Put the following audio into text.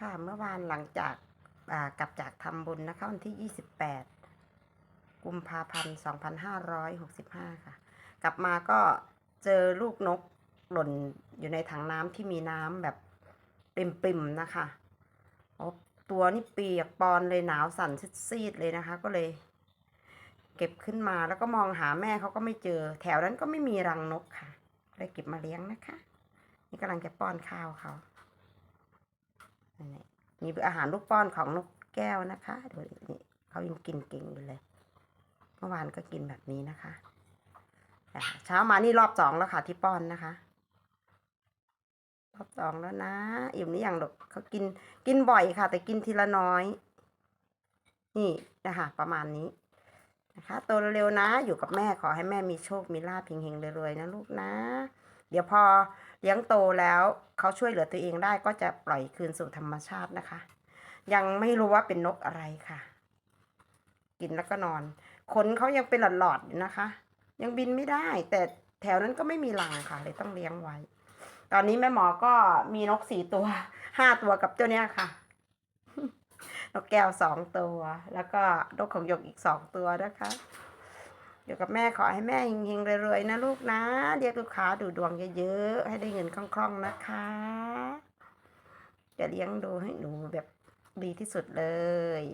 ค่ะเมื่อวานหลังจากกลับจากทำบุญนะคะวันที่ 28 กุมภาพันธ์ 2565 ค่ะ กลับมาก็เจอลูกนกหล่นอยู่ในถังน้ำที่มีน้ำแบบปริมๆนะคะโอ้ตัวนี่เปียกปอนเลยหนาวสั่นซีดๆเลยนะคะ ก็เลย เก็บขึ้นมาแล้วก็มองหาแม่เขาก็ไม่เจอ แถวนั้นก็ไม่มีรังนกค่ะเลยเก็บมาเลี้ยงนะคะ นี่กำลังจะป้อนข้าวเขา นี่อาหารลูกป้อนของนกแก้วนะคะดูนี่เขายังกินเก่งอยู่เลย เมื่อวานก็กินแบบนี้นะคะเช้ามานี่รอบสองแล้วค่ะที่ป้อนนะคะ รอบสองแล้วนะอิ่มหรือยังลูกเขากินกินบ่อยค่ะ แต่กินทีละน้อย นี่นะคะประมาณนี้นะคะโตเร็วๆนะ อยู่กับแม่ขอให้แม่มีโชคมีลาภเฮงๆรวยๆนะลูกนะ เดี๋ยวพอเลี้ยงโตแล้วเขาช่วยเหลือตัวเองได้ก็จะปล่อยคืนสู่ธรรมชาตินะคะ ยังไม่รู้ว่าเป็นนกอะไรค่ะ กินแล้วก็นอน ขนเขายังเป็นหลอดๆอยู่นะคะ ยังบินไม่ได้ แต่แถวนั้นก็ไม่มีรังค่ะ เลยต้องเลี้ยงไว้ ตอนนี้แม่หมอก็มีนกสี่ตัวห้าตัวกับเจ้าเนี้ยค่ะนกแก้วสองตัว แล้วก็นกของหยกอีกสองตัวนะคะ อยู่กับแม่ขอให้แม่เฮงๆรวยๆนะลูกนะ เรียกลูกค้าดูดวงเยอะๆ ให้ได้เงินคล่องๆนะคะจะเลี้ยงดูให้หนูแบบดีที่สุดเลย